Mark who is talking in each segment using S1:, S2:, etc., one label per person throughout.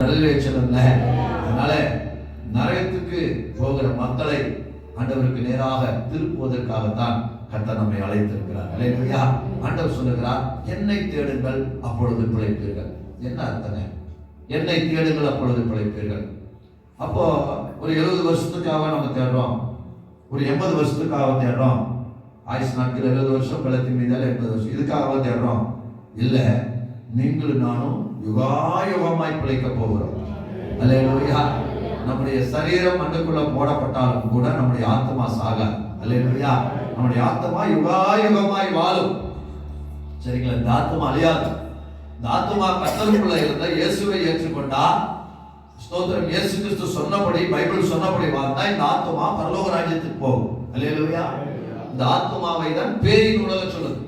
S1: நிறைவேற்றல அதனால நரகத்துக்கு போகிற மக்களை ஆண்டவருக்கு நேராக திருப்புவதற்காகத்தான் கர்த்தர் நம்மை அழைத்திருக்கிறார். அல்லேலூயா ஆண்டவர் சொல்லுகிறார் என்னை தேடுங்கள் அப்பொழுது பிழைப்பீர்கள். என்ன அர்த்தனை என்னை தேடுங்கள் அப்பொழுது பிழைப்பீர்கள். அப்போ ஒரு எழுபது வருஷத்துக்காக நம்ம தேடுறோம். ஒரு எண்பது வருஷத்துக்காக தேடுறோம். ஆயுஷ் நாட்கள் எழுபது வருஷம் பழத்தின் மீதால எண்பது வருஷம். இதுக்காக தேடுறோம்? இல்லை. நீங்களும் நானும் யுகாயுகமாய் பிழைக்க போகிறோம். அல்லையா நம்முடைய சரீரம் மண்ணுக்குள்ள போடப்பட்டாலும் கூட நம்முடைய ஆத்மா சாகாது. அல்லையா நம்முடைய ஆத்மா யுகாயுகமாய் வாழும். சரிங்களா? இந்த ஆத்மா அழியாது. இந்த ஆத்மா கத்தலுக்குள்ள இருந்த இயேசுவை ஏற்றுக்கொண்டா ஸ்தோத்திரம் இயேசு கிறிஸ்து சொன்னபடி பைபிள் சொன்னபடி வாழ்ந்தா இந்த ஆத்மா பரலோக ராஜ்யத்துக்கு போகும். அல்லையா இந்த ஆத்மாவை தான் பேரின் உலக சொல்லுது.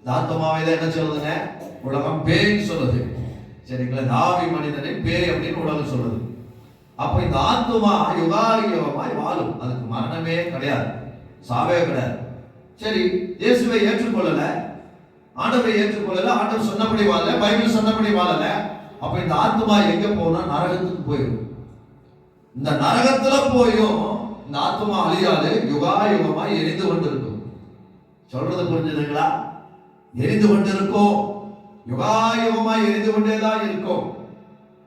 S1: இந்த ஆத்மாவை தான் என்ன சொல்லுதுங்க? உலகம் பேய்னு சொல்லுது சரிங்களா? நாவி மனிதனை பேய் அப்படின்னு உலகம் சொல்லுது அப்ப இந்த ஆத்மா யுகாரியவமாய் வாழும். அதுக்கு மரணமே கிடையாது. சாவே கிடையாது. சரி இயேசுவை ஏற்றுக்கொள்ளல. ஆண்டவரை ஏற்றுக்கொள்ளல. ஆண்டவர் சொன்னபடி வாழல. பைபிள் சொன்னபடி வாழல. அப்ப இந்த ஆத்மா எங்க போனா? நரகத்துக்கு போயிடும். இந்த நரகத்துல போயும் இந்த ஆத்மா அழியாது. யுகாயுகமாய் எரிந்து கொண்டிருக்கும். சொல்றது புரிஞ்சுதுங்களா? எரிந்து கொண்டிருக்கும். யுகாயுகமாய் எரிந்து கொண்டேதான் இருக்கும்.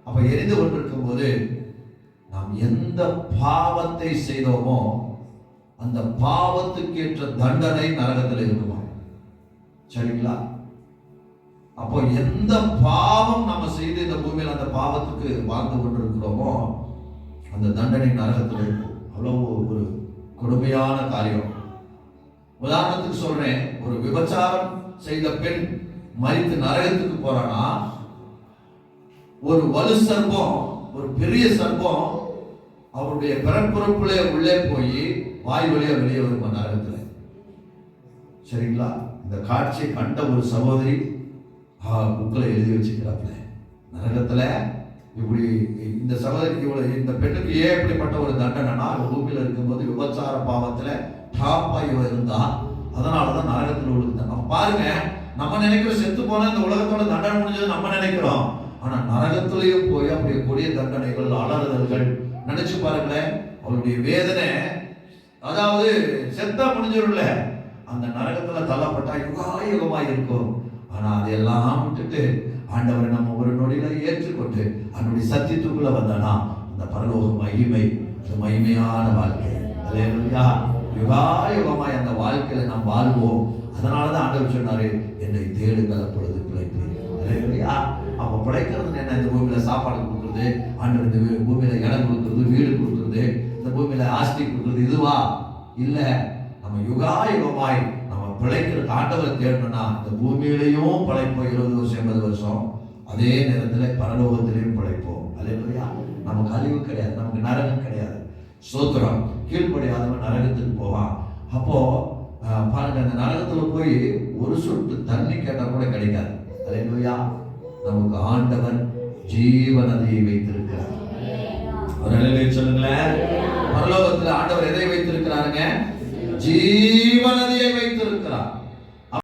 S1: அப்ப எரிந்து கொண்டிருக்கும் போது நாம் எந்த பாவத்தை செய்தோமோ அந்த பாவத்துக்கு ஏற்ற தண்டனை நரகத்தில் இருக்குமா? சரிங்களா? அப்போ எந்த பாவம் நம்ம செய்து இந்த பூமியில் அந்த பாவத்துக்கு வாழ்ந்து கொண்டிருக்கிறோமோ அந்த தண்டனை நரகத்தில் இருக்கும். அவ்வளவு ஒரு கொடுமையான காரியம். உதாரணத்துக்கு சொல்றேன் ஒரு விபச்சாரம் செய்த பெண் மறித்து நரகத்துக்கு போறானா? ஒரு வலு சர்ப்பம் ஒரு பெரிய சர்ப்பம் அவருடைய பிறப்புறுப்புல உள்ளே போய் வாய் வழியா வெளியே வரும் நரகத்துல? சரிங்களா? இந்த காட்சியை கண்ட ஒரு சகோதரி புக்கில் எழுதி வச்சுக்கிறாப்ல நரகத்துல இப்படி இந்த சகோதரிக்கு இவ்வளவு இந்த பெண்ணுக்கு ஏன் இப்படிப்பட்ட ஒரு தண்டனைனா இவ பூமியில இருக்கும்போது விபச்சார பாவத்துல டாப்பா இவ இருந்தா அதனாலதான் தான் விழுந்து உள்ள பாருங்க நம்ம நினைக்கிறோம் செத்து போனா இந்த உலகத்தோட தண்டனை முடிஞ்சது நம்ம நினைக்கிறோம். ஆனா நரகத்திலையும் போய் அப்படியே கொடிய தண்டனைகள் அலறுதல்கள் நினைச்சு பாருங்களேன் அவருடைய வேதனை. அதாவது செத்தா முடிஞ்சிடும்ல அந்த நரகத்துல தள்ளப்பட்டா யுகாயுகமா இருக்கும். ஆனா அதையெல்லாம் விட்டுட்டு ஆண்டவரை நம்ம ஒரு நொடியில ஏற்றுக்கொண்டு அவனுடைய சத்தியத்துக்குள்ள வந்தானா? அந்த பரலோக மகிமை அந்த மகிமையான வாழ்க்கை. அதே யுகாயுகமாய் அந்த வாழ்க்கையில நாம் வாழ்வோம். அதனாலதான் ஆண்டவர் சொன்னார் என்னை தேடுங்கள் அப்பொழுது பிழைப்பீர்கள் அவங்க பிழைக்கிறது என்ன? இந்த பூமியில் சாப்பாடு கொடுக்குறது ஆண்டவர் இந்த பூமியில் இடம் கொடுக்குறது வீடு கொடுக்குறது இந்த பூமியில் ஆஸ்தி கொடுக்குறது இதுவா? இல்லை. நம்ம யுகா யுகமாய் நம்ம பிழைக்கிற ஆண்டவரை தேடணும்னா இந்த பூமியிலையும் பிழைப்போம் இருபது வருஷம் எண்பது வருஷம். அதே நேரத்தில் பரலோகத்திலையும் பிழைப்போம். அல்லேலூயா நமக்கு அழிவு கிடையாது நமக்கு நரகம் கிடையாது. சோத்திரம். கீழ்ப்படியாதவன் நரகத்துக்கு போவான். அப்போது பாருங்க அந்த நரகத்தில் போய் ஒரு சொட்டு தண்ணி கேட்டா கூட கிடைக்காது. அல்லேலூயா நமக்கு ஆண்டவன் ஜீவனதையை வைத்திருக்கிறார். ஒரு சொல்லுங்களேன். பரலோகத்தில் ஆண்டவர் எதை வைத்திருக்கிறாருங்க? ஜீவ